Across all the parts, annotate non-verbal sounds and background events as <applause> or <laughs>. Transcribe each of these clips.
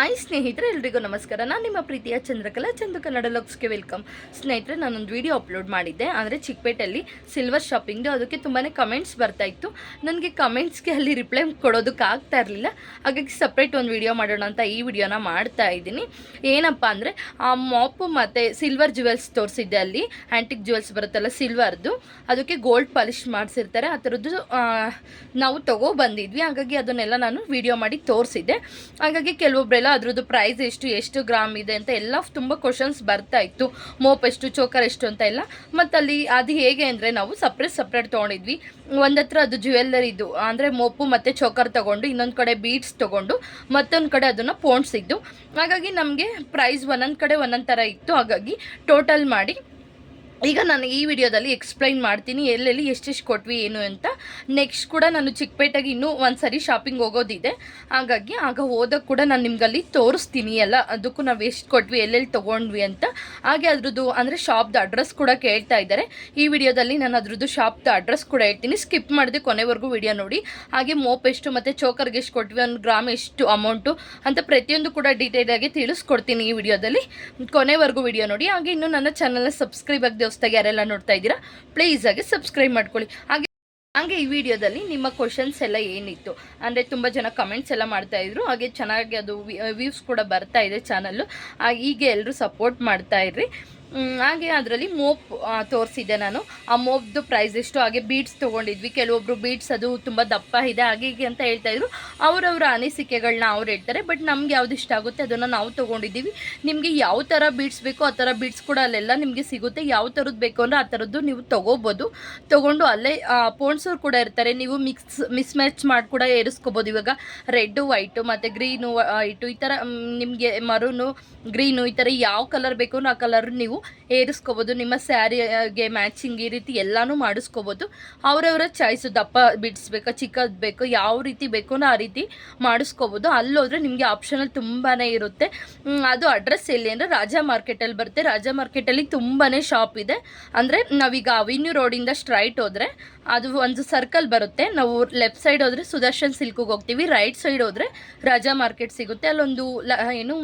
Hi ಸ್ನೇಹಿತರೆ, ಎಲ್ರಿಗೂ ನಮಸ್ಕಾರ. ನಾನು ನಿಮ್ಮ ಪ್ರೀತಿಯ ಚಂದ್ರಕಲಾ ಚಂದ್ರ ಕನ್ನಡ ಲಕ್ಸ್ಗೆ ವೆಲ್ಕಮ್. ಸ್ನೇಹಿತರೆ ನಾನೊಂದು ವಿಡಿಯೋ ಅಪ್ಲೋಡ್ ಮಾಡಿದ್ದೆ. ಅಂದರೆ ಚಿಕ್ಕಪೇಟೆಯಲ್ಲಿ ಸಿಲ್ವರ್ ಶಾಪಿಂಗ್ದು ಅದಕ್ಕೆ ತುಂಬಾ ಕಮೆಂಟ್ಸ್ ಬರ್ತಾ ಇತ್ತು. ನನಗೆ ಕಮೆಂಟ್ಸ್ಗೆ ಅಲ್ಲಿ ರಿಪ್ಲೈ ಕೊಡೋದಕ್ಕೆ ಆಗ್ತಾ ಇರಲಿಲ್ಲ. ಹಾಗಾಗಿ ಸಪ್ರೇಟ್ ಒಂದು ವಿಡಿಯೋ ಮಾಡೋಣ ಅಂತ ಈ ವಿಡಿಯೋನ ಮಾಡ್ತಾ ಇದ್ದೀನಿ. ಏನಪ್ಪ ಅಂದರೆ, ಆ ಮಾಪು ಮತ್ತು ಸಿಲ್ವರ್ ಜುವೆಲ್ಸ್ ತೋರಿಸಿದ್ದೆ ಅಲ್ಲಿ. ಆ್ಯಂಟಿಕ್ ಜುವೆಲ್ಸ್ ಬರುತ್ತಲ್ಲ ಸಿಲ್ವರ್ದು ಅದಕ್ಕೆ ಗೋಲ್ಡ್ ಪಾಲಿಷ್ ಮಾಡಿಸಿರ್ತಾರೆ. ಆ ಥರದ್ದು ನಾವು ತಗೋ ಬಂದಿದ್ವಿ. ಹಾಗಾಗಿ ಅದನ್ನೆಲ್ಲ ನಾನು ವಿಡಿಯೋ ಮಾಡಿ ತೋರಿಸಿದ್ದೆ. ಹಾಗಾಗಿ ಕೆಲವೊಬ್ಬರೆಲ್ಲ ಅದ್ರದ್ದು ಪ್ರೈಸ್ ಎಷ್ಟು ಎಷ್ಟು ಗ್ರಾಮ್ ಇದೆ ಅಂತ ಎಲ್ಲ ತುಂಬ ಕ್ವಶನ್ಸ್ ಬರ್ತಾ ಇತ್ತು. ಮೋಪ್ ಎಷ್ಟು, ಚೋಕರ್ ಎಷ್ಟು ಅಂತ ಎಲ್ಲ. ಮತ್ತು ಅಲ್ಲಿ ಅದು ಹೇಗೆ ಅಂದರೆ ನಾವು ಸಪ್ರೇಟ್ ಸಪ್ರೇಟ್ ತೊಗೊಂಡಿದ್ವಿ. ಒಂದತ್ರ ಅದು ಜ್ಯುವೆಲ್ಲರಿದು ಅಂದರೆ ಮೋಪು ಮತ್ತು ಚೋಕರ್ ತೊಗೊಂಡು, ಇನ್ನೊಂದು ಕಡೆ ಬೀಡ್ಸ್ ತೊಗೊಂಡು, ಮತ್ತೊಂದು ಕಡೆ ಅದನ್ನು ಇದ್ದು. ಹಾಗಾಗಿ ನಮಗೆ ಪ್ರೈಸ್ ಒಂದೊಂದು ಕಡೆ ಒಂದೊಂದು ಥರ ಇತ್ತು. ಹಾಗಾಗಿ ಟೋಟಲ್ ಮಾಡಿ ಈಗ ನಾನು ಈ ವಿಡಿಯೋದಲ್ಲಿ ಎಕ್ಸ್ಪ್ಲೈನ್ ಮಾಡ್ತೀನಿ, ಎಲ್ಲೆಲ್ಲಿ ಎಷ್ಟೆಷ್ಟು ಕೊಟ್ವಿ, ಏನು ಅಂತ. ನೆಕ್ಸ್ಟ್ ಕೂಡ ನಾನು ಚಿಕ್ಕಪೇಟೆಗೆ ಇನ್ನೂ ಒಂದು ಸರಿ ಶಾಪಿಂಗ್ ಹೋಗೋದಿದೆ. ಹಾಗಾಗಿ ಆಗ ಹೋದಾಗ ಕೂಡ ನಾನು ನಿಮ್ಗಲ್ಲಿ ತೋರಿಸ್ತೀನಿ, ಎಲ್ಲ ಅದಕ್ಕೂ ನಾವು ಎಷ್ಟು ಕೊಟ್ವಿ, ಎಲ್ಲೆಲ್ಲಿ ತೊಗೊಂಡ್ವಿ ಅಂತ. ಹಾಗೆ ಅದ್ರದ್ದು ಅಂದರೆ ಶಾಪ್ದ ಅಡ್ರೆಸ್ ಕೂಡ ಕೇಳ್ತಾ ಇದ್ದಾರೆ. ಈ ವಿಡಿಯೋದಲ್ಲಿ ನಾನು ಅದ್ರದ್ದು ಶಾಪ್ದ ಅಡ್ರೆಸ್ ಕೂಡ ಹೇಳ್ತೀನಿ. ಸ್ಕಿಪ್ ಮಾಡಿದೆ ಕೊನೆವರೆಗೂ ವಿಡಿಯೋ ನೋಡಿ. ಹಾಗೆ ಮೋಪ್ ಎಷ್ಟು ಮತ್ತು ಚೋಕರ್ಗೆ ಎಷ್ಟು ಕೊಟ್ವಿ, ಒಂದು ಗ್ರಾಮ್ ಎಷ್ಟು ಅಮೌಂಟು ಅಂತ ಪ್ರತಿಯೊಂದು ಕೂಡ ಡೀಟೇಲಾಗಿ ತಿಳಿಸ್ಕೊಡ್ತೀನಿ ಈ ವಿಡಿಯೋದಲ್ಲಿ. ಕೊನೆವರೆಗೂ ವಿಡಿಯೋ ನೋಡಿ. ಹಾಗೆ ಇನ್ನು ನನ್ನ ಚಾನಲ್ನ ಸಬ್ಸ್ಕ್ರೈಬ್ ಆಗಿ ಹೊಸ್ದಾಗಿ ಯಾರೆಲ್ಲ ನೋಡ್ತಾ ಇದ್ದೀರಾ ಪ್ಲೀಸ್ ಆಗಿ ಸಬ್ಸ್ಕ್ರೈಬ್ ಮಾಡ್ಕೊಳ್ಳಿ. ಹಾಗೆ ಹಾಗೆ ಈ ವಿಡಿಯೋದಲ್ಲಿ ನಿಮ್ಮ ಕ್ವಶನ್ಸ್ ಎಲ್ಲ ಏನಿತ್ತು, ಅಂದರೆ ತುಂಬ ಜನ ಕಮೆಂಟ್ಸ್ ಎಲ್ಲ ಮಾಡ್ತಾ ಇದ್ರು, ಹಾಗೆ ಚೆನ್ನಾಗಿ ಅದು ವ್ಯೂಸ್ ಕೂಡ ಬರ್ತಾ ಇದೆ ಚಾನಲ್ಲು ಹೀಗೆ ಎಲ್ಲರೂ ಸಪೋರ್ಟ್ ಮಾಡ್ತಾ ಇರ್ರಿ. ಹಾಗೆ ಅದರಲ್ಲಿ ಮೋಪ್ ತೋರಿಸಿದ್ದೆ ನಾನು. ಆ ಮೋಪ್ದು ಪ್ರೈಸ್ ಎಷ್ಟು? ಹಾಗೆ ಬೀಡ್ಸ್ ತೊಗೊಂಡಿದ್ವಿ. ಕೆಲವೊಬ್ಬರು ಬೀಡ್ಸ್ ಅದು ತುಂಬ ದಪ್ಪ ಇದೆ, ಹಾಗೆ ಹೀಗೆ ಅಂತ ಹೇಳ್ತಾ ಇದ್ರು. ಅವರವರ ಅನಿಸಿಕೆಗಳನ್ನ ಅವ್ರು ಹೇಳ್ತಾರೆ ಬಟ್ ನಮ್ಗೆ ಯಾವ್ದು ಇಷ್ಟ ಆಗುತ್ತೆ ಅದನ್ನು ನಾವು ತೊಗೊಂಡಿದ್ದೀವಿ. ನಿಮಗೆ ಯಾವ ಥರ ಬೀಡ್ಸ್ ಬೇಕೋ ಆ ಥರ ಬೀಡ್ಸ್ ಕೂಡ ಅಲ್ಲೆಲ್ಲ ನಿಮಗೆ ಸಿಗುತ್ತೆ. ಯಾವ ಥರದ್ದು ಬೇಕು ಅಂದರೆ ಆ ಥರದ್ದು ನೀವು ತೊಗೋಬೋದು. ತೊಗೊಂಡು ಅಲ್ಲೇ ಪೋಣ್ಸೋರು ಕೂಡ ಇರ್ತಾರೆ. ನೀವು ಮಿಕ್ಸ್ ಮಿಸ್ ಮ್ಯಾಚ್ ಮಾಡಿ ಕೂಡ ಏರಿಸ್ಕೋಬೋದು. ಇವಾಗ ರೆಡ್ಡು ವೈಟು ಮತ್ತು ಗ್ರೀನು ವೈಟು ಈ ಥರ ನಿಮಗೆ ಮರೂನು ಗ್ರೀನು ಈ ಥರ ಯಾವ ಕಲರ್ ಬೇಕು ಆ ಕಲರ್ ನೀವು ಏರಿಸ್ಕೋಬೋದು, ನಿಮ್ಮ ಸ್ಯಾರಿಗೆ ಮ್ಯಾಚಿಂಗ್ ಈ ರೀತಿ ಎಲ್ಲಾನು ಮಾಡಿಸ್ಕೋಬೋದು. ಅವರವರ ಚಾಯ್ಸು ದಪ್ಪ ಬಿಡಿಸ್ಬೇಕು, ಚಿಕ್ಕದು ಬೇಕು, ಯಾವ ರೀತಿ ಬೇಕು ಆ ರೀತಿ ಮಾಡಿಸ್ಕೋಬೋದು. ಅಲ್ಲೋದ್ರೆ ನಿಮಗೆ ಆಪ್ಷನಲ್ಲಿ ತುಂಬಾ ಇರುತ್ತೆ. ಅದು ಅಡ್ರೆಸ್ ಎಲ್ಲಿ ಅಂದರೆ ರಾಜಾ ಮಾರ್ಕೆಟಲ್ಲಿ ಬರುತ್ತೆ. ರಾಜಾ ಮಾರ್ಕೆಟಲ್ಲಿ ತುಂಬಾ ಶಾಪ್ ಇದೆ. ಅಂದರೆ ನಾವೀಗ ಅವಿನ್ಯೂ ರೋಡಿಂದ ಸ್ಟ್ರೈಟ್ ಹೋದರೆ ಅದು ಒಂದು ಸರ್ಕಲ್ ಬರುತ್ತೆ. ನಾವು ಲೆಫ್ಟ್ ಸೈಡ್ ಹೋದರೆ ಸುದರ್ಶನ್ ಸಿಲ್ಕಿಗೆ ಹೋಗ್ತೀವಿ. ರೈಟ್ ಸೈಡ್ ಹೋದರೆ ರಾಜಾ ಮಾರ್ಕೆಟ್ ಸಿಗುತ್ತೆ. ಅಲ್ಲೊಂದು ಲ, ಏನು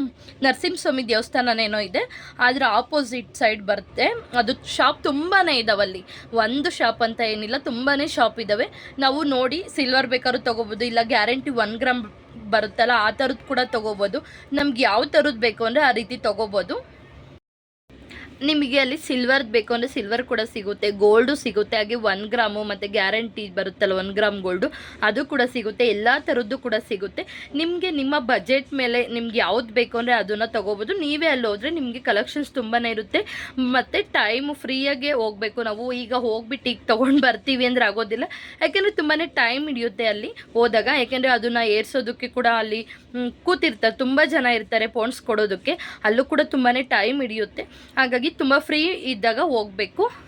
ನರಸಿಂಹಸ್ವಾಮಿ ದೇವಸ್ಥಾನನೇನೋ ಇದೆ. ಅದರ ಆಪೋಸಿಟ್ ಸೈಡ್ ಬರುತ್ತೆ. ಅದು ಶಾಪ್ ತುಂಬಾ ಇದಾವಲ್ಲಿ ಒಂದು ಶಾಪ್ ಅಂತ ಏನಿಲ್ಲ ತುಂಬಾ ಶಾಪ್ ಇದ್ದಾವೆ ನಾವು ನೋಡಿ ಸಿಲ್ವರ್ ಬೇಕಾದ್ರೂ ತೊಗೋಬೋದು, ಇಲ್ಲ ಗ್ಯಾರಂಟಿ ಒನ್ ಗ್ರಾಮ್ ಬರುತ್ತಲ್ಲ, ಆ ಥರದ್ದು ಕೂಡ ತೊಗೋಬೋದು. ನಮ್ಗೆ ಯಾವ ಥರದ್ದು ಬೇಕು ಅಂದರೆ ಆ ರೀತಿ ತೊಗೋಬೋದು. ನಿಮಗೆ ಅಲ್ಲಿ ಸಿಲ್ವರ್ ಬೇಕು ಅಂದರೆ ಸಿಲ್ವರ್ ಕೂಡ ಸಿಗುತ್ತೆ ಗೋಲ್ಡು ಸಿಗುತ್ತೆ, ಹಾಗೆ ಒನ್ ಗ್ರಾಮು ಮತ್ತು ಗ್ಯಾರಂಟಿ ಬರುತ್ತಲ್ಲ ಒನ್ ಗ್ರಾಮ್ ಗೋಲ್ಡು ಅದು ಕೂಡ ಸಿಗುತ್ತೆ, ಎಲ್ಲ ಥರದ್ದು ಕೂಡ ಸಿಗುತ್ತೆ. ನಿಮಗೆ ನಿಮ್ಮ ಬಜೆಟ್ ಮೇಲೆ ನಿಮ್ಗೆ ಯಾವ್ದು ಬೇಕು ಅಂದರೆ ಅದನ್ನು ತೊಗೋಬೋದು. ನೀವೇ ಅಲ್ಲಿ ಹೋದರೆ ನಿಮಗೆ ಕಲೆಕ್ಷನ್ಸ್ ತುಂಬಾ ಇರುತ್ತೆ. ಮತ್ತು ಟೈಮ್ ಫ್ರೀಯಾಗೆ ಹೋಗಬೇಕು. ನಾವು ಈಗ ಹೋಗ್ಬಿಟ್ಟು ಈಗ ತೊಗೊಂಡು ಬರ್ತೀವಿ ಅಂದರೆ ಆಗೋದಿಲ್ಲ. ಯಾಕೆಂದರೆ ತುಂಬಾ ಟೈಮ್ ಹಿಡಿಯುತ್ತೆ ಅಲ್ಲಿ ಹೋದಾಗ. ಯಾಕೆಂದರೆ ಅದನ್ನು ಏರ್ಸೋದಕ್ಕೆ ಕೂಡ ಅಲ್ಲಿ ಕೂತಿರ್ತಾರೆ. ತುಂಬ ಜನ ಇರ್ತಾರೆ ಪೋಣ್ಸ್ ಕೊಡೋದಕ್ಕೆ. ಅಲ್ಲೂ ಕೂಡ ತುಂಬಾ ಟೈಮ್ ಹಿಡಿಯುತ್ತೆ. ಹಾಗಾಗಿ ತುಂಬ ಫ್ರೀ ಇದ್ದಾಗ ಹೋಗಬೇಕು.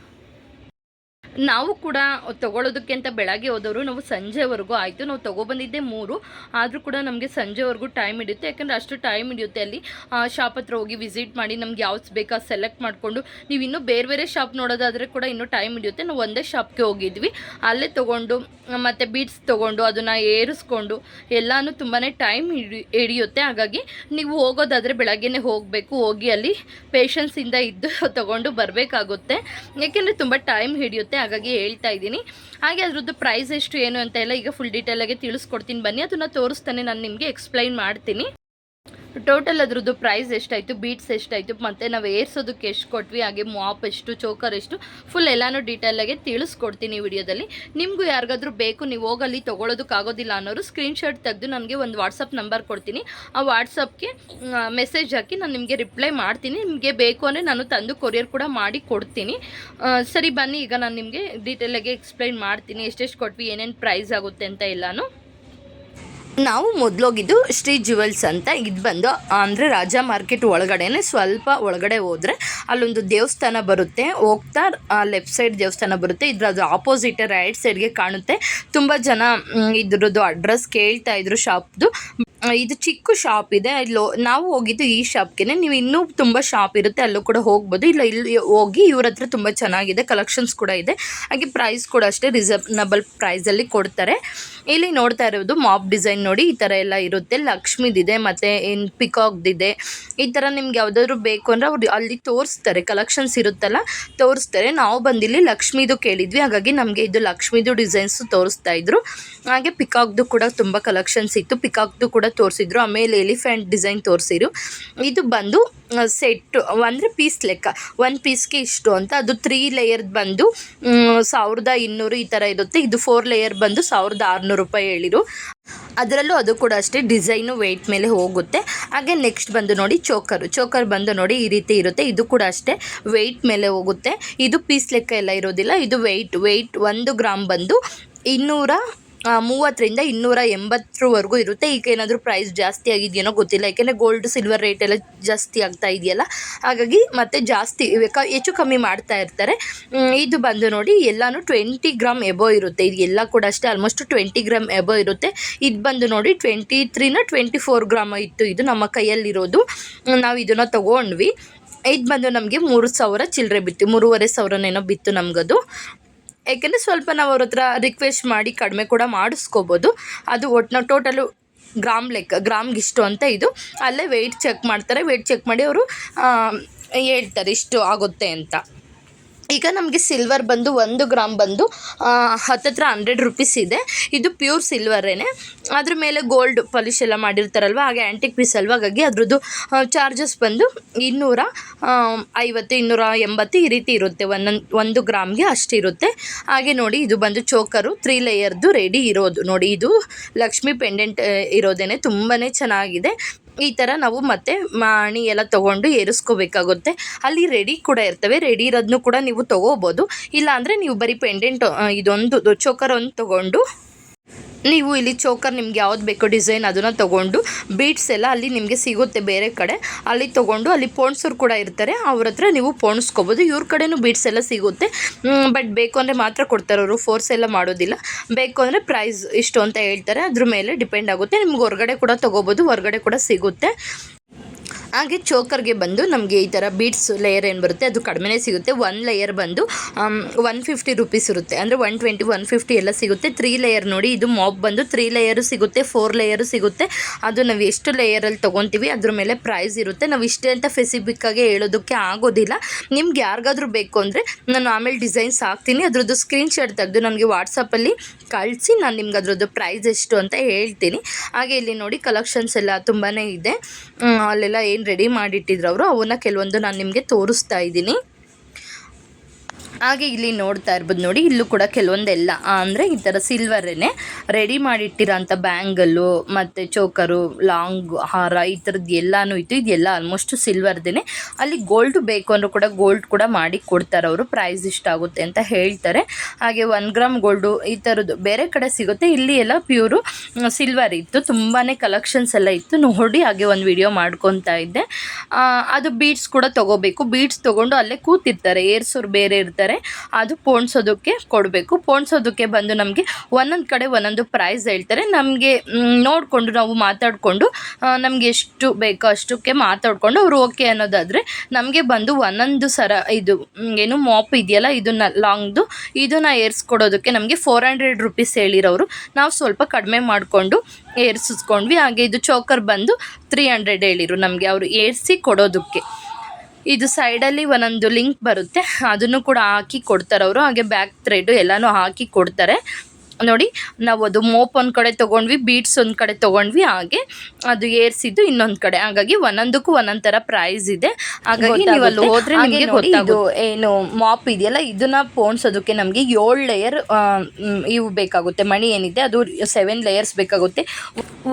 ನಾವು ಕೂಡ ತಗೊಳ್ಳೋದಕ್ಕೆ ಅಂತ ಬೆಳಗ್ಗೆ ಹೋದವರು, ನಾವು ಸಂಜೆವರೆಗೂ ಆಯಿತು. ನಾವು ತೊಗೊಬಂದಿದ್ದೆ ಮೂರು, ಆದರೂ ಕೂಡ ನಮಗೆ ಸಂಜೆವರೆಗೂ ಟೈಮ್ ಹಿಡಿಯುತ್ತೆ. ಯಾಕಂದರೆ ಅಷ್ಟು ಟೈಮ್ ಹಿಡಿಯುತ್ತೆ ಅಲ್ಲಿ. ಶಾಪ್ ಹತ್ರ ಹೋಗಿ ವಿಸಿಟ್ ಮಾಡಿ ನಮ್ಗೆ ಯಾವ್ದು ಬೇಕಾ ಸೆಲೆಕ್ಟ್ ಮಾಡಿಕೊಂಡು, ನೀವು ಇನ್ನೂ ಬೇರೆ ಬೇರೆ ಶಾಪ್ ನೋಡೋದಾದರೆ ಕೂಡ ಇನ್ನೂ ಟೈಮ್ ಹಿಡಿಯುತ್ತೆ. ನಾವು ಒಂದೇ ಶಾಪ್ಗೆ ಹೋಗಿದ್ವಿ. ಅಲ್ಲೇ ತೊಗೊಂಡು, ಮತ್ತು ಬೀಡ್ಸ್ ತೊಗೊಂಡು, ಅದನ್ನು ಏರಿಸ್ಕೊಂಡು, ಎಲ್ಲನೂ ತುಂಬಾ ಟೈಮ್ ಹಿಡಿ, ಹಿಡಿಯುತ್ತೆ. ಹಾಗಾಗಿ ನೀವು ಹೋಗೋದಾದರೆ ಬೆಳಗ್ಗೆನೇ ಹೋಗಬೇಕು. ಹೋಗಿ ಅಲ್ಲಿ ಪೇಷನ್ಸಿಂದ ಇದ್ದು <laughs> ತೊಗೊಂಡು ಬರಬೇಕಾಗುತ್ತೆ. ಯಾಕೆಂದರೆ ತುಂಬ ಟೈಮ್ ಹಿಡಿಯುತ್ತೆ. ಹಾಗಾಗಿ ಹೇಳ್ತಾ ಇದ್ದೀನಿ. ಹಾಗೆ ಅದರದ್ದು ಪ್ರೈಸ್ ಎಷ್ಟು, ಏನು ಅಂತ ಎಲ್ಲ ಈಗ ಫುಲ್ ಡೀಟೇಲಾಗಿ ತಿಳಿಸ್ಕೊಡ್ತೀನಿ. ಬನ್ನಿ, ಅದನ್ನು ತೋರಿಸ್ತಾನೆ, ನಾನು ನಿಮಗೆ ಎಕ್ಸ್ಪ್ಲೈನ್ ಮಾಡ್ತೀನಿ. ಟೋಟಲ್ ಅದ್ರದ್ದು ಪ್ರೈಸ್ ಎಷ್ಟಾಯಿತು ಬೀಟ್ಸ್ ಎಷ್ಟಾಯಿತು, ಮತ್ತು ನಾವು ಏರ್ಸೋದಕ್ಕೆ ಎಷ್ಟು ಕೊಟ್ವಿ, ಹಾಗೆ ಮಾಪ್ ಎಷ್ಟು ಚೋಕರ್ ಎಷ್ಟು ಫುಲ್ ಎಲ್ಲನೂ ಡೀಟೇಲಾಗಿ ತಿಳಿಸ್ಕೊಡ್ತೀನಿ ವಿಡಿಯೋದಲ್ಲಿ. ನಿಮಗೂ ಯಾರಿಗಾದ್ರೂ ಬೇಕು, ನೀವು ಹೋಗಲ್ಲಿ ತೊಗೊಳೋದಕ್ಕಾಗೋದಿಲ್ಲ ಅನ್ನೋರು ಸ್ಕ್ರೀನ್ಶಾಟ್ ತೆಗೆದು ನನಗೆ ಒಂದು ವಾಟ್ಸಪ್ ನಂಬರ್ ಕೊಡ್ತೀನಿ. ಆ ವಾಟ್ಸಪ್ಗೆ ಮೆಸೇಜ್ ಹಾಕಿ ನಾನು ನಿಮಗೆ ರಿಪ್ಲೈ ಮಾಡ್ತೀನಿ. ನಿಮಗೆ ಬೇಕು ಅಂದರೆ ನಾನು ತಂದು ಕೊರಿಯರ್ ಕೂಡ ಮಾಡಿ ಕೊಡ್ತೀನಿ. ಸರಿ ಬನ್ನಿ, ಈಗ ನಾನು ನಿಮಗೆ ಡೀಟೇಲಾಗಿ ಎಕ್ಸ್ಪ್ಲೈನ್ ಮಾಡ್ತೀನಿ, ಎಷ್ಟೆಷ್ಟು ಕೊಟ್ವಿ, ಏನೇನು ಪ್ರೈಸ್ ಆಗುತ್ತೆ ಅಂತ ಎಲ್ಲನೂ. ನಾವು ಮೊದಲೋಗಿದ್ದು ಶ್ರೀ ಜುವೆಲ್ಸ್ ಅಂತ ಇದು ಬಂದು, ಅಂದರೆ ರಾಜ ಮಾರ್ಕೆಟ್ ಒಳಗಡೆನೆ ಸ್ವಲ್ಪ ಒಳಗಡೆ ಹೋದರೆ ಅಲ್ಲೊಂದು ದೇವಸ್ಥಾನ ಬರುತ್ತೆ. ಹೋಗ್ತಾ ಲೆಫ್ಟ್ ಸೈಡ್ ದೇವಸ್ಥಾನ ಬರುತ್ತೆ. ಇದ್ರದ್ದು ಆಪೋಸಿಟ್ ರೈಟ್ ಸೈಡ್ಗೆ ಕಾಣುತ್ತೆ. ತುಂಬ ಜನ ಇದ್ರದ್ದು ಅಡ್ರೆಸ್ ಕೇಳ್ತಾ ಇದ್ರು ಶಾಪ್ದು ಇದು ಚಿಕ್ಕ ಶಾಪ್ ಇದೆ. ಅಲ್ಲಿ ನಾವು ಹೋಗಿದ್ದು ಈ ಶಾಪ್ಗೆ ನೀವು ಇನ್ನೂ ತುಂಬ ಶಾಪ್ ಇರುತ್ತೆ, ಅಲ್ಲೂ ಕೂಡ ಹೋಗ್ಬೋದು. ಇಲ್ಲ, ಇಲ್ಲಿ ಹೋಗಿ ಇವ್ರ ಹತ್ರ ತುಂಬ ಚೆನ್ನಾಗಿದೆ. ಕಲೆಕ್ಷನ್ಸ್ ಕೂಡ ಇದೆ. ಹಾಗೆ ಪ್ರೈಸ್ ಕೂಡ ಅಷ್ಟೇ ರಿಸರ್ನಬಲ್ ಪ್ರೈಸಲ್ಲಿ ಕೊಡ್ತಾರೆ. ಇಲ್ಲಿ ನೋಡ್ತಾ ಇರೋದು ಮಾಪ್ ಡಿಸೈನ್ ನೋಡಿ, ಈ ಥರ ಎಲ್ಲ ಇರುತ್ತೆ. ಲಕ್ಷ್ಮಿದಿದೆ, ಮತ್ತು ಏನು ಪಿಕಾಕ್ದಿದೆ ಈ ಥರ ನಿಮ್ಗೆ ಯಾವುದಾದ್ರು ಬೇಕು ಅಂದರೆ ಅವ್ರು ಅಲ್ಲಿ ತೋರಿಸ್ತಾರೆ. ಕಲೆಕ್ಷನ್ಸ್ ಇರುತ್ತಲ್ಲ, ತೋರಿಸ್ತಾರೆ. ನಾವು ಬಂದಿಲ್ಲಿ ಲಕ್ಷ್ಮಿದು ಕೇಳಿದ್ವಿ. ಹಾಗಾಗಿ ನಮಗೆ ಇದು ಲಕ್ಷ್ಮಿದು ಡಿಸೈನ್ಸು ತೋರಿಸ್ತಾ ಇದ್ರು. ಹಾಗೆ ಪಿಕಾಕ್ದು ಕೂಡ ತುಂಬ ಕಲೆಕ್ಷನ್ಸ್ ಇತ್ತು. ಪಿಕಾಕ್ದು ಕೂಡ ತೋರಿಸಿದ್ರು. ಆಮೇಲೆ ಎಲಿಫೆಂಟ್ ಡಿಸೈನ್ ತೋರಿಸಿರು. ಇದು ಬಂದು ಸೆಟ್ಟು ಅಂದರೆ ಪೀಸ್ ಲೆಕ್ಕ. ಒಂದು ಪೀಸ್ಗೆ ಇಷ್ಟು ಅಂತ. ಅದು ತ್ರೀ ಲೇಯರ್ದು ಬಂದು ಸಾವಿರದ ಇನ್ನೂರು ಈ ಥರ ಇರುತ್ತೆ. ಇದು ಫೋರ್ ಲೇಯರ್ ಬಂದು ಸಾವಿರದ ಆರುನೂರು ರೂಪಾಯಿ ಹೇಳಿರು. ಅದರಲ್ಲೂ ಅದು ಕೂಡ ಅಷ್ಟೇ ಡಿಸೈನು ವೆಯ್ಟ್ ಮೇಲೆ ಹೋಗುತ್ತೆ. ಹಾಗೆ ನೆಕ್ಸ್ಟ್ ಬಂದು ನೋಡಿ ಚೋಕರು. ಚೋಕರ್ ಬಂದು ನೋಡಿ ಈ ರೀತಿ ಇರುತ್ತೆ. ಇದು ಕೂಡ ಅಷ್ಟೇ ವೆಯ್ಟ್ ಮೇಲೆ ಹೋಗುತ್ತೆ. ಇದು ಪೀಸ್ ಲೆಕ್ಕ ಎಲ್ಲ ಇರೋದಿಲ್ಲ. ಇದು ವೆಯ್ಟ್ ವೆಯ್ಟ್ ಒಂದು ಗ್ರಾಮ್ ಬಂದು ಇನ್ನೂರ ಮೂವತ್ತರಿಂದ ಇನ್ನೂರ ಎಂಬತ್ತರವರೆಗೂ ಇರುತ್ತೆ. ಈಗ ಏನಾದರೂ ಪ್ರೈಸ್ ಜಾಸ್ತಿ ಆಗಿದೆಯೇನೋ ಗೊತ್ತಿಲ್ಲ. ಯಾಕೆಂದರೆ ಗೋಲ್ಡ್ ಸಿಲ್ವರ್ ರೇಟ್ ಎಲ್ಲ ಜಾಸ್ತಿ ಆಗ್ತಾ ಇದೆಯಲ್ಲ. ಹಾಗಾಗಿ ಮತ್ತೆ ಜಾಸ್ತಿ ಹೆಚ್ಚು ಕಮ್ಮಿ ಮಾಡ್ತಾ ಇರ್ತಾರೆ. ಇದು ಬಂದು ನೋಡಿ ಎಲ್ಲನೂ ಟ್ವೆಂಟಿ ಗ್ರಾಮ್ ಎಬೋ ಇರುತ್ತೆ. ಇದು ಎಲ್ಲ ಕೂಡ ಅಷ್ಟೇ ಆಲ್ಮೋಸ್ಟ್ ಟ್ವೆಂಟಿ ಗ್ರಾಮ್ ಎಬೋ ಇರುತ್ತೆ. ಇದು ಬಂದು ನೋಡಿ ಟ್ವೆಂಟಿ ತ್ರೀನ ಟ್ವೆಂಟಿ ಫೋರ್ ಗ್ರಾಮ್ ಇತ್ತು. ಇದು ನಮ್ಮ ಕೈಯಲ್ಲಿರೋದು. ನಾವು ಇದನ್ನು ತೊಗೊಂಡ್ವಿ. ಇದು ಬಂದು ನಮಗೆ ಮೂರು ಸಾವಿರ ಚಿಲ್ಲರೆ ಬಿತ್ತು. ಮೂರುವರೆ ಸಾವಿರನೇನೋ ಬಿತ್ತು ನಮಗದು. ಯಾಕೆಂದರೆ ಸ್ವಲ್ಪ ನಾವು ಅವ್ರ ಹತ್ರ ರಿಕ್ವೆಸ್ಟ್ ಮಾಡಿ ಕಡಿಮೆ ಕೂಡ ಮಾಡಿಸ್ಕೋಬೋದು. ಅದು ಒಟ್ಟು ಟೋಟಲು ಗ್ರಾಮ್ ಲೆಕ್ಕ, ಗ್ರಾಮ್ಗೆ ಇಷ್ಟು ಅಂತ ಇದು. ಅಲ್ಲೇ ವೆಯ್ಟ್ ಚೆಕ್ ಮಾಡ್ತಾರೆ. ವೆಯ್ಟ್ ಚೆಕ್ ಮಾಡಿ ಅವರು ಹೇಳ್ತಾರೆ ಇಷ್ಟು ಆಗುತ್ತೆ ಅಂತ. ಈಗ ನಮಗೆ ಸಿಲ್ವರ್ ಬಂದು ಒಂದು ಗ್ರಾಮ್ ಬಂದು ಹತ್ತತ್ರ ಹಂಡ್ರೆಡ್ ರುಪೀಸ್ ಇದೆ. ಇದು ಪ್ಯೂರ್ ಸಿಲ್ವರೇನೆ ಅದ್ರ ಮೇಲೆ ಗೋಲ್ಡ್ ಪಾಲಿಶ್ ಎಲ್ಲ ಮಾಡಿರ್ತಾರಲ್ವ, ಹಾಗೆ ಆ್ಯಂಟಿಕ್ ಪೀಸ್ ಅಲ್ವ? ಹಾಗಾಗಿ ಅದ್ರದ್ದು ಚಾರ್ಜಸ್ ಬಂದು ಇನ್ನೂರ ಐವತ್ತು, ಇನ್ನೂರ ಎಂಬತ್ತು ಈ ರೀತಿ ಇರುತ್ತೆ. ಒಂದೊಂದು, ಒಂದು ಗ್ರಾಮ್ಗೆ ಅಷ್ಟಿರುತ್ತೆ ಹಾಗೆ ನೋಡಿ, ಇದು ಬಂದು ಚೋಕರು ತ್ರೀ ಲೇಯರ್ದು ರೆಡಿ ಇರೋದು. ನೋಡಿ, ಇದು ಲಕ್ಷ್ಮಿ ಪೆಂಡೆಂಟ್ ಇರೋದೇನೆ. ತುಂಬಾ ಚೆನ್ನಾಗಿದೆ. ಈ ಥರ ನಾವು ಮತ್ತೆ ಮಾಣಿ ಎಲ್ಲ ತೊಗೊಂಡು ಏರಿಸ್ಕೋಬೇಕಾಗುತ್ತೆ. ಅಲ್ಲಿ ರೆಡಿ ಕೂಡ ಇರ್ತವೆ. ರೆಡಿ ಇರೋದನ್ನು ಕೂಡ ನೀವು ತೊಗೋಬೋದು. ಇಲ್ಲ ಅಂದರೆ ನೀವು ಬರೀ ಪೆಂಡೆಂಟ್ ಇದೊಂದು, ಚೋಕರ್ ಒಂದು ತೊಗೊಂಡು ನೀವು ಇಲ್ಲಿ ಚೋಕರ್ ನಿಮ್ಗೆ ಯಾವ್ದು ಬೇಕೋ ಡಿಸೈನ್ ಅದನ್ನು ತೊಗೊಂಡು ಬೀಟ್ಸ್ ಎಲ್ಲ ಅಲ್ಲಿ ನಿಮಗೆ ಸಿಗುತ್ತೆ ಬೇರೆ ಕಡೆ. ಅಲ್ಲಿ ತೊಗೊಂಡು ಅಲ್ಲಿ ಪೋಣ್ಸೋರು ಕೂಡ ಇರ್ತಾರೆ. ಅವ್ರ ಹತ್ರ ನೀವು ಪೋಣಿಸ್ಕೋಬೋದು. ಇವ್ರ ಕಡೆನೂ ಬೀಟ್ಸ್ ಎಲ್ಲ ಸಿಗುತ್ತೆ. ಬಟ್ ಬೇಕು ಅಂದರೆ ಮಾತ್ರ ಕೊಡ್ತಾರೆ ಅವರು. ಫೋರ್ಸ್ ಎಲ್ಲ ಮಾಡೋದಿಲ್ಲ. ಬೇಕು ಅಂದರೆ ಪ್ರೈಸ್ ಇಷ್ಟು ಅಂತ ಹೇಳ್ತಾರೆ. ಅದ್ರ ಮೇಲೆ ಡಿಪೆಂಡ್ ಆಗುತ್ತೆ. ನಿಮ್ಗೆ ಹೊರಗಡೆ ಕೂಡ ತೊಗೋಬೋದು. ಹೊರಗಡೆ ಕೂಡ ಸಿಗುತ್ತೆ. ಹಾಗೆ ಚೋಕರ್ಗೆ ಬಂದು ನಮಗೆ ಈ ಥರ ಬೀಡ್ಸ್ ಲೇಯರ್ ಏನು ಬರುತ್ತೆ, ಅದು ಕಡಿಮೆನೇ ಸಿಗುತ್ತೆ. ಒನ್ ಲೇಯರ್ ಬಂದು ಒನ್ ಫಿಫ್ಟಿ ರುಪೀಸ್ ಇರುತ್ತೆ. ಅಂದರೆ ಒನ್ ಟ್ವೆಂಟಿ ಒನ್ ಫಿಫ್ಟಿ ಎಲ್ಲ ಸಿಗುತ್ತೆ. ತ್ರೀ ಲೇಯರ್ ನೋಡಿ, ಇದು ಮಾಪ್ ಬಂದು ತ್ರೀ ಲೇಯರು ಸಿಗುತ್ತೆ ಫೋರ್ ಲೇಯರು ಸಿಗುತ್ತೆ. ಅದು ನಾವು ಎಷ್ಟು ಲೇಯರಲ್ಲಿ ತೊಗೊತೀವಿ, ಅದ್ರ ಮೇಲೆ ಪ್ರೈಸ್ ಇರುತ್ತೆ. ನಾವು ಇಷ್ಟೇ ಅಂತ ಫೆಸಿಫಿಕ್ಕಾಗಿ ಹೇಳೋದಕ್ಕೆ ಆಗೋದಿಲ್ಲ. ನಿಮ್ಗೆ ಯಾರಿಗಾದ್ರೂ ಬೇಕು ಅಂದರೆ, ನಾನು ಆಮೇಲೆ ಡಿಸೈನ್ಸ್ ಹಾಕ್ತೀನಿ. ಅದ್ರದ್ದು ಸ್ಕ್ರೀನ್ಶಾಟ್ ತೆಗೆದು ನನಗೆ ವಾಟ್ಸಪ್ಪಲ್ಲಿ ಕಳಿಸಿ, ನಾನು ನಿಮ್ಗೆ ಅದ್ರದ್ದು ಪ್ರೈಸ್ ಎಷ್ಟು ಅಂತ ಹೇಳ್ತೀನಿ. ಹಾಗೆ ಇಲ್ಲಿ ನೋಡಿ ಕಲೆಕ್ಷನ್ಸ್ ಎಲ್ಲ ತುಂಬಾ ಇದೆ. ಅಲ್ಲೆಲ್ಲ ಏನು ರೆಡಿ ಮಾಡಿಟ್ಟಿದ್ರು ಅವರು ಅವನ್ನ ಕೆಲವೊಂದು ನಾನು ನಿಮಗೆ ತೋರಿಸ್ತಾ ಇದ್ದೀನಿ. ಹಾಗೆ ಇಲ್ಲಿ ನೋಡ್ತಾ ಇರ್ಬೋದು ನೋಡಿ, ಇಲ್ಲೂ ಕೂಡ ಕೆಲವೊಂದೆಲ್ಲ ಅಂದರೆ ಈ ಥರ ಸಿಲ್ವರೇನೆ ರೆಡಿ ಮಾಡಿಟ್ಟಿರೋಂಥ ಬ್ಯಾಂಗಲ್ಲು ಮತ್ತು ಚೋಕರು ಲಾಂಗ್ ಹಾರ ಈ ಥರದ್ದು ಎಲ್ಲನೂ ಇತ್ತು. ಇದೆಲ್ಲ ಆಲ್ಮೋಸ್ಟ್ ಸಿಲ್ವರ್ದೇ ಅಲ್ಲಿ ಗೋಲ್ಡ್ ಬೇಕು ಅಂದರೂ ಕೂಡ ಗೋಲ್ಡ್ ಕೂಡ ಮಾಡಿ ಕೊಡ್ತಾರೆ ಅವರು ಪ್ರೈಸ್ ಇಷ್ಟಾಗುತ್ತೆ ಅಂತ ಹೇಳ್ತಾರೆ. ಹಾಗೆ ಒನ್ ಗ್ರಾಮ್ ಗೋಲ್ಡು ಈ ಥರದ್ದು ಬೇರೆ ಕಡೆ ಸಿಗುತ್ತೆ. ಇಲ್ಲಿ ಎಲ್ಲ ಪ್ಯೂರು ಸಿಲ್ವರ್ ಇತ್ತು. ತುಂಬಾ ಕಲೆಕ್ಷನ್ಸ್ ಎಲ್ಲ ಇತ್ತು. ನೋಡಿ, ಹಾಗೆ ಒಂದು ವಿಡಿಯೋ ಮಾಡ್ಕೊತಾ ಇದ್ದೆ. ಅದು ಬೀಡ್ಸ್ ಕೂಡ ತೊಗೋಬೇಕು. ಬೀಡ್ಸ್ ತೊಗೊಂಡು ಅಲ್ಲೇ ಕೂತಿರ್ತಾರೆ. ಏರ್ಸೋರು ಬೇರೆ ಇರ್ತಾರೆ. ಅದು ಪೋಣಿಸೋದಕ್ಕೆ ಕೊಡಬೇಕು. ಪೋಣಿಸೋದಕ್ಕೆ ಬಂದು ನಮಗೆ ಒಂದೊಂದು ಕಡೆ ಒಂದೊಂದು ಪ್ರೈಸ್ ಹೇಳ್ತಾರೆ. ನಮಗೆ ನೋಡಿಕೊಂಡು ನಾವು ಮಾತಾಡಿಕೊಂಡು ನಮಗೆ ಎಷ್ಟು ಬೇಕೋ ಅಷ್ಟಕ್ಕೆ ಮಾತಾಡಿಕೊಂಡು ಅವರು ಓಕೆ ಅನ್ನೋದಾದರೆ ನಮಗೆ ಬಂದು ಒಂದೊಂದು ಸರ ಇದು ಏನು ಮಾಪ್ ಇದೆಯಲ್ಲ ಇದನ್ನ ಲಾಂಗ್ದು ಇದನ್ನು ಏರಿಸ್ಕೊಡೋದಕ್ಕೆ ನಮಗೆ ಫೋರ್ ಹಂಡ್ರೆಡ್ ರುಪೀಸ್ ಹೇಳಿರೋರು. ನಾವು ಸ್ವಲ್ಪ ಕಡಿಮೆ ಮಾಡಿಕೊಂಡು ಏರ್ಸಿಸ್ಕೊಂಡ್ವಿ. ಹಾಗೆ ಇದು ಚೋಕರ್ ಬಂದು ತ್ರೀ ಹಂಡ್ರೆಡ್ ಹೇಳಿರು ನಮಗೆ. ಅವರು ಏರಿಸಿ ಕೊಡೋದಕ್ಕೆ. ಇದು ಸೈಡಲ್ಲಿ ಒಂದೊಂದು ಲಿಂಕ್ ಬರುತ್ತೆ. ಅದನ್ನು ಕೂಡ ಹಾಕಿ ಕೊಡ್ತಾರೆ ಅವರು ಹಾಗೆ ಬ್ಯಾಕ್ ಥ್ರೆಡ್ ಎಲ್ಲನೂ ಹಾಕಿ ಕೊಡ್ತಾರೆ. ನೋಡಿ ನಾವು ಅದು ಮೋಪ್ ಒಂದು ಕಡೆ ತೊಗೊಂಡ್ವಿ ಬೀಟ್ಸ್ ಒಂದು ಕಡೆ ತೊಗೊಂಡ್ವಿ ಹಾಗೆ ಅದು ಏರ್ಸಿದ್ದು ಇನ್ನೊಂದು ಕಡೆ. ಹಾಗಾಗಿ ಒಂದೊಂದಕ್ಕೂ ಒಂದೊಂದು ಥರ ಪ್ರೈಸ್ ಇದೆ. ಹಾಗಾಗಿ ನೀವು ಅಲ್ಲಿ ಹೋದ್ರೆ ನಿಮಗೆ ಇದು ಏನು ಮಾಪ್ ಇದೆಯಲ್ಲ ಇದನ್ನ ಪೋಣಿಸೋದಕ್ಕೆ ನಮಗೆ ಏಳು ಲೇಯರ್ ಇವು ಬೇಕಾಗುತ್ತೆ. ಮಣಿ ಏನಿದೆ ಅದು ಸೆವೆನ್ ಲೇಯರ್ಸ್ ಬೇಕಾಗುತ್ತೆ.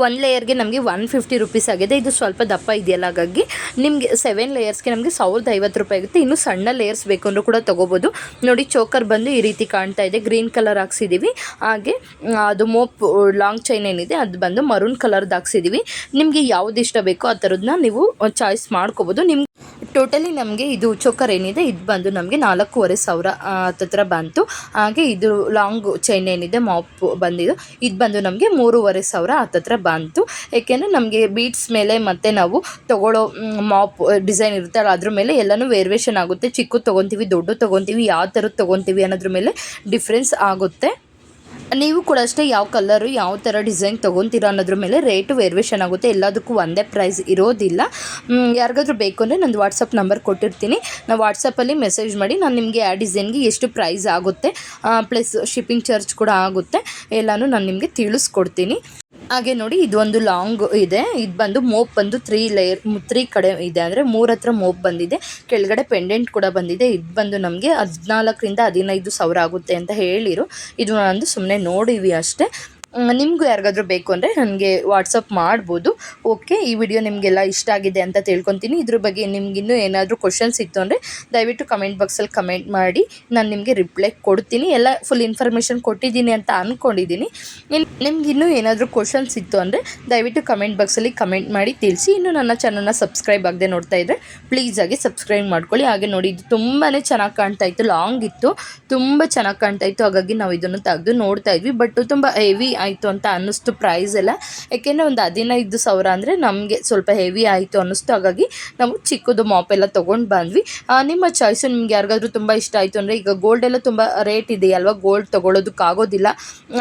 ಒನ್ ಲೇಯರ್ಗೆ ನಮಗೆ ಒನ್ ಫಿಫ್ಟಿ ರುಪೀಸ್ ಆಗಿದೆ. ಇದು ಸ್ವಲ್ಪ ದಪ್ಪ ಇದೆಯಲ್ಲ ಹಾಗಾಗಿ ನಿಮಗೆ ಸೆವೆನ್ ಲೇಯರ್ಸ್ಗೆ ನಮಗೆ ಸಾವಿರದ ಐವತ್ತು ರೂಪಾಯಿ ಆಗುತ್ತೆ. ಇನ್ನು ಸಣ್ಣ ಲೇಯರ್ಸ್ ಬೇಕು ಅಂದ್ರೂ ಕೂಡ ತೊಗೋಬೋದು. ನೋಡಿ ಚೋಕರ್ ಬಂದು ಈ ರೀತಿ ಕಾಣ್ತಾ ಇದೆ. ಗ್ರೀನ್ ಕಲರ್ ಹಾಕ್ಸಿದ್ದೀವಿ ಹಾಗೆ ಅದು ಮೋಪ್, ಲಾಂಗ್ ಚೈನ್ ಏನಿದೆ, ಅದು ಬಂದು ಮರೂನ್ ಕಲರ್ದು ಹಾಕ್ಸಿದ್ದೀವಿ ನಿಮಗೆ ಯಾವ್ದು ಇಷ್ಟ ಬೇಕೋ ಆ ಥರದನ್ನ ನೀವು ಚಾಯ್ಸ್ ಮಾಡ್ಕೋಬೋದು. ನಿಮ್ಗೆ ಟೋಟಲಿ ನಮಗೆ ಇದು ಚೋಕರ್ ಏನಿದೆ, ಇದು ಬಂದು ನಮಗೆ ನಾಲ್ಕೂವರೆ ಸಾವಿರ ಹತ್ತಿರ ಬಂತು. ಹಾಗೆ ಇದು ಲಾಂಗ್ ಚೈನ್ ಏನಿದೆ, ಮಾಪ್ ಬಂದಿದ್ದು, ಇದು ಬಂದು ನಮಗೆ ಮೂರುವರೆ ಸಾವಿರ ಹತ್ತತ್ರ ಬಂತು. ಏಕೆಂದರೆ ನಮಗೆ ಬೀಟ್ಸ್ ಮೇಲೆ ಮತ್ತು ನಾವು ತೊಗೊಳ್ಳೋ ಮಾಪ್ ಡಿಸೈನ್ ಇರುತ್ತಲ್ಲ ಅದ್ರ ಮೇಲೆ ಎಲ್ಲನೂ ವೇರಿಯೇಷನ್ ಆಗುತ್ತೆ. ಚಿಕ್ಕದು ತೊಗೊತೀವಿ ದೊಡ್ಡ ತೊಗೊತೀವಿ, ಯಾವ ಥರದ್ದು ತೊಗೊತೀವಿ ಅನ್ನೋದ್ರ ಮೇಲೆ ಡಿಫ್ರೆನ್ಸ್ ಆಗುತ್ತೆ. ನೀವು ಕೂಡ ಅಷ್ಟೇ ಯಾವ ಕಲರು, ಯಾವ ಥರ ಡಿಸೈನ್ ತೊಗೊತೀರಾ ಅನ್ನೋದ್ರ ಮೇಲೆ ರೇಟು ವೇರಿಯೇಷನ್ ಆಗುತ್ತೆ. ಎಲ್ಲದಕ್ಕೂ ಒಂದೇ ಪ್ರೈಸ್ ಇರೋದಿಲ್ಲ. ಯಾರಿಗಾದ್ರೂ ಬೇಕು ಅಂದರೆ ನಂದು ವಾಟ್ಸಪ್ ನಂಬರ್ ಕೊಟ್ಟಿರ್ತೀನಿ. ನಾವು ವಾಟ್ಸಪ್ಪಲ್ಲಿ ಮೆಸೇಜ್ ಮಾಡಿ ನಾನು ನಿಮಗೆ ಆ ಡಿಸೈನ್ಗೆ ಎಷ್ಟು ಪ್ರೈಸ್ ಆಗುತ್ತೆ ಪ್ಲಸ್ ಶಿಪ್ಪಿಂಗ್ ಚಾರ್ಜ್ ಕೂಡ ಆಗುತ್ತೆ. ಎಲ್ಲನೂ ನಾನು ನಿಮಗೆ ತಿಳಿಸ್ಕೊಡ್ತೀನಿ. ಹಾಗೆ ನೋಡಿ ಇದೊಂದು ಲಾಂಗ್ ಇದೆ. ಇದು ಬಂದು ಮೋಪ್ ಬಂದು ತ್ರೀ ಲೇಯರ್ ತ್ರೀ ಕಡೆ ಇದೆ. ಅಂದರೆ ಮೂರ ಹತ್ರ ಮೋಪ್ ಬಂದಿದೆ. ಕೆಳಗಡೆ ಪೆಂಡೆಂಟ್ ಕೂಡ ಬಂದಿದೆ. ಇದು ಬಂದು ನಮಗೆ ಹದಿನಾಲ್ಕರಿಂದ ಹದಿನೈದು ಸಾವಿರ ಆಗುತ್ತೆ ಅಂತ ಹೇಳಿರು. ಇದು ನಾನು ಸುಮ್ಮನೆ ನೋಡಿವಿ ಅಷ್ಟೇ. ನಿಮಗೂ ಯಾರಿಗಾದರೂ ಬೇಕು ಅಂದರೆ ನನಗೆ ವಾಟ್ಸಪ್ ಮಾಡ್ಬೋದು. ಓಕೆ ಈ ವಿಡಿಯೋ ನಿಮಗೆಲ್ಲ ಇಷ್ಟ ಆಗಿದೆ ಅಂತ ತಿಳ್ಕೊತೀನಿ. ಇದ್ರ ಬಗ್ಗೆ ನಿಮಗಿನ್ನೂ ಏನಾದರೂ ಕ್ವಶನ್ಸ್ ಇತ್ತು ಅಂದರೆ ದಯವಿಟ್ಟು ಕಮೆಂಟ್ ಬಾಕ್ಸಲ್ಲಿ ಕಮೆಂಟ್ ಮಾಡಿ. ನಾನು ನಿಮಗೆ ರಿಪ್ಲೈ ಕೊಡ್ತೀನಿ. ಎಲ್ಲ ಫುಲ್ ಇನ್ಫಾರ್ಮೇಷನ್ ಕೊಟ್ಟಿದ್ದೀನಿ ಅಂತ ಅಂದ್ಕೊಂಡಿದ್ದೀನಿ ನಿಮಗಿನ್ನೂ ಏನಾದರೂ ಕ್ವಶನ್ಸ್ ಇತ್ತು ಅಂದರೆ ದಯವಿಟ್ಟು ಕಮೆಂಟ್ ಬಾಕ್ಸಲ್ಲಿ ಕಮೆಂಟ್ ಮಾಡಿ ತಿಳಿಸಿ. ಇನ್ನು ನನ್ನ ಚಾನಲ್ನ ಸಬ್ಸ್ಕ್ರೈಬ್ ಆಗದೆ ನೋಡ್ತಾ ಇದ್ದರೆ ಪ್ಲೀಸ್ ಆಗಿ ಸಬ್ಸ್ಕ್ರೈಬ್ ಮಾಡ್ಕೊಳ್ಳಿ. ಹಾಗೆ ನೋಡಿ, ಇದು ತುಂಬಾ ಚೆನ್ನಾಗಿ ಕಾಣ್ತಾ ಇತ್ತು. ಲಾಂಗ್ ಇತ್ತು. ತುಂಬ ಚೆನ್ನಾಗಿ ಕಾಣ್ತಾ ಇತ್ತು. ಹಾಗಾಗಿ ನಾವು ಇದನ್ನು ತೆಗೆದು ನೋಡ್ತಾ ಇದ್ವಿ. ಬಟ್ ತುಂಬ ಹೆವಿ ಆಯಿತು ಅಂತ ಅನ್ನಿಸ್ತು ಪ್ರೈಸ್ ಎಲ್ಲ. ಯಾಕೆಂದರೆ ಒಂದು ಹದಿನೈದು ಸಾವಿರ ಅಂದರೆ ನಮಗೆ ಸ್ವಲ್ಪ ಹೆವಿ ಆಯಿತು ಅನ್ನಿಸ್ತು. ಹಾಗಾಗಿ ನಾವು ಚಿಕ್ಕದು ಮಾಪ್ ಎಲ್ಲ ತೊಗೊಂಡು ಬಂದ್ವಿ. ನಿಮ್ಮ ಚಾಯ್ಸು ನಿಮ್ಗೆ ಯಾರಿಗಾದ್ರೂ ತುಂಬ ಇಷ್ಟ ಆಯಿತು ಅಂದರೆ ಈಗ ಗೋಲ್ಡ್ ಎಲ್ಲ ತುಂಬ ರೇಟ್ ಇದೆಯಲ್ವ? ಗೋಲ್ಡ್ ತೊಗೊಳೋದಕ್ಕಾಗೋದಿಲ್ಲ.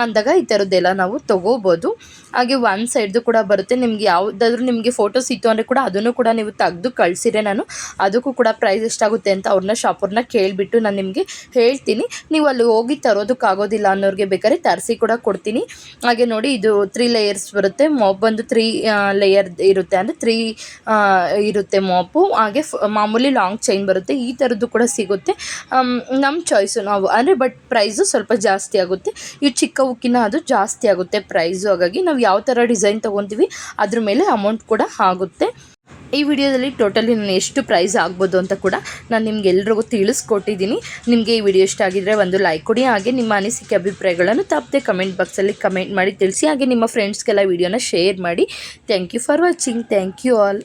ಅಂದಾಗ ಈ ಥರದ್ದೆಲ್ಲ ನಾವು ತೊಗೋಬೋದು. ಹಾಗೆ ಒನ್ ಸೈಡ್ದು ಕೂಡ ಬರುತ್ತೆ. ನಿಮ್ಗೆ ಯಾವುದಾದ್ರೂ ನಿಮಗೆ ಫೋಟೋಸ್ ಇತ್ತು ಅಂದರೆ ಕೂಡ ಅದನ್ನು ಕೂಡ ನೀವು ತೆಗೆದು ಕಳಿಸಿರೆ ನಾನು. ಅದಕ್ಕೂ ಕೂಡ ಪ್ರೈಸ್ ಎಷ್ಟಾಗುತ್ತೆ ಅಂತ ಅವ್ರನ್ನ ಶಾಪರ್ನ ಕೇಳಿಬಿಟ್ಟು ನಾನು ನಿಮಗೆ ಹೇಳ್ತೀನಿ. ನೀವು ಅಲ್ಲಿ ಹೋಗಿ ತರೋದಕ್ಕಾಗೋದಿಲ್ಲ ಅನ್ನೋರಿಗೆ ಬೇಕಾದ್ರೆ ತರಿಸಿ ಕೂಡ ಕೊಡ್ತೀನಿ. ಹಾಗೆ ನೋಡಿ, ಇದು ತ್ರೀ ಲೇಯರ್ಸ್ ಬರುತ್ತೆ. ಮಾಪ್ ಬಂದು ತ್ರೀ ಲೇಯರ್ ಇರುತ್ತೆ ಅಂದರೆ ತ್ರೀ ಇರುತ್ತೆ ಮಾಪು ಹಾಗೆ ಮಾಮೂಲಿ ಲಾಂಗ್ ಚೈನ್ ಬರುತ್ತೆ. ಈ ಥರದ್ದು ಕೂಡ ಸಿಗುತ್ತೆ. ನಮ್ಮ ಚಾಯ್ಸು ನಾವು. ಅಂದರೆ ಬಟ್ ಪ್ರೈಸು ಸ್ವಲ್ಪ ಜಾಸ್ತಿ ಆಗುತ್ತೆ. ಈ ಚಿಕ್ಕ ಉಕ್ಕಿನ ಅದು ಜಾಸ್ತಿ ಆಗುತ್ತೆ ಪ್ರೈಸು ಹಾಗಾಗಿ ನಾವು ಯಾವ ಥರ ಡಿಸೈನ್ ತೊಗೊತೀವಿ, ಅದ್ರ ಮೇಲೆ ಅಮೌಂಟ್ ಕೂಡ ಆಗುತ್ತೆ. ಈ ವಿಡಿಯೋದಲ್ಲಿ ಟೋಟಲಿ ನಾನು ಎಷ್ಟು ಪ್ರೈಸ್ ಆಗ್ಬೋದು ಅಂತ ಕೂಡ ನಾನು ನಿಮ್ಗೆ ಎಲ್ರಿಗೂ ತಿಳಿಸ್ಕೊಟ್ಟಿದ್ದೀನಿ. ನಿಮಗೆ ಈ ವಿಡಿಯೋ ಇಷ್ಟ ಆಗಿದ್ರೆ ಒಂದು ಲೈಕ್ ಕೊಡಿ, ಹಾಗೆ ನಿಮ್ಮ ಅನಿಸಿಕೆ ಅಭಿಪ್ರಾಯಗಳನ್ನು ತಪ್ಪದೆ ಕಮೆಂಟ್ ಬಾಕ್ಸಲ್ಲಿ ಕಮೆಂಟ್ ಮಾಡಿ ತಿಳಿಸಿ, ಹಾಗೆ ನಿಮ್ಮ ಫ್ರೆಂಡ್ಸ್ಗೆಲ್ಲ ವಿಡಿಯೋನ ಶೇರ್ ಮಾಡಿ. Thank you for watching thank you all